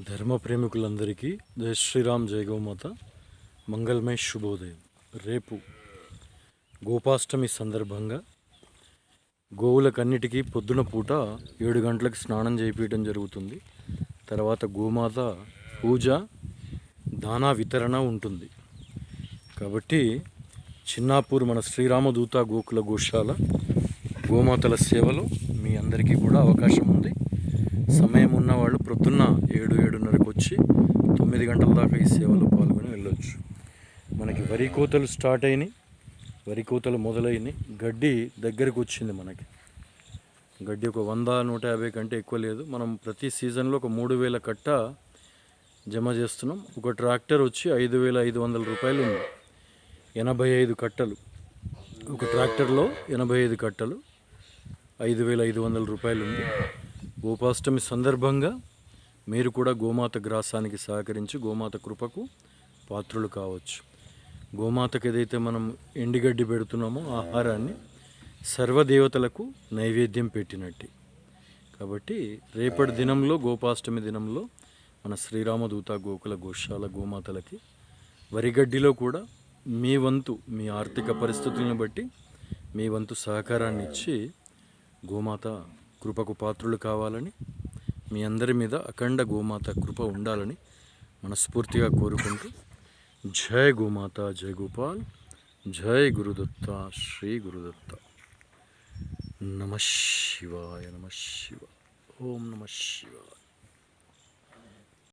ధర్మ ప్రేమికులందరికీ జయ శ్రీరామ్ జై గోమాత. మంగళమయ శుభోదయం. రేపు గోపాష్టమి సందర్భంగా గోవులకన్నిటికీ పొద్దున పూట ఏడు గంటలకు స్నానం చేయించడం జరుగుతుంది. తర్వాత గోమాత పూజ దానా వితరణ ఉంటుంది. కాబట్టి చిన్నాపూర్ మన శ్రీరామదూత గోకుల గోశాల గోమాతల సేవలో మీ అందరికీ కూడా అవకాశం ఉంది. సమయం ఉన్నవాళ్ళు ప్రొద్దున్న ఏడు ఏడున్నరకు వచ్చి తొమ్మిది గంటల దాకా ఈ సేవలో పాల్గొని వెళ్ళొచ్చు. మనకి వరి కోతలు స్టార్ట్ అయినాయి. వరి కోతలు మొదలైనవి గడ్డి దగ్గరకు వచ్చింది మనకి. గడ్డి ఒక వంద నూట యాభై కంటే ఎక్కువ లేదు. మనం ప్రతి సీజన్లో ఒక మూడు వేల కట్ట జమ చేస్తున్నాం. ఒక ట్రాక్టర్ వచ్చి ఐదు వేల ఐదు వందల రూపాయలు ఉంది. ఎనభై ఐదు కట్టలు. ఒక ట్రాక్టర్లో ఎనభై ఐదు కట్టలు. ఐదు వేల ఐదు వందల రూపాయలు ఉంది. గోపాష్టమి సందర్భంగా మీరు కూడా గోమాత గ్రాసానికి సహకరించి గోమాత కృపకు పాత్రులు కావచ్చు. గోమాతకు ఏదైతే మనం ఎండిగడ్డి పెడుతున్నామో ఆహారాన్ని సర్వదేవతలకు నైవేద్యం పెట్టినట్టు. కాబట్టి రేపటి దినంలో గోపాష్టమి దినంలో మన శ్రీరామదూత గోకుల గోశాల గోమాతలకి వరిగడ్డిలో కూడా మీ వంతు మీ ఆర్థిక పరిస్థితులను బట్టి మీ వంతు సహకారాన్ని ఇచ్చి గోమాత కృపకు పాత్రులు కావాలని మీ అందరి మీద అఖండ గోమాత కృప ఉండాలని మనస్ఫూర్తిగా కోరుకుంటూ జై గోమాత జై గోపాల్ జై గురుదత్త శ్రీ గురుదత్త. నమ శివాయ నమ శివ. ఓం నమ శివాయ.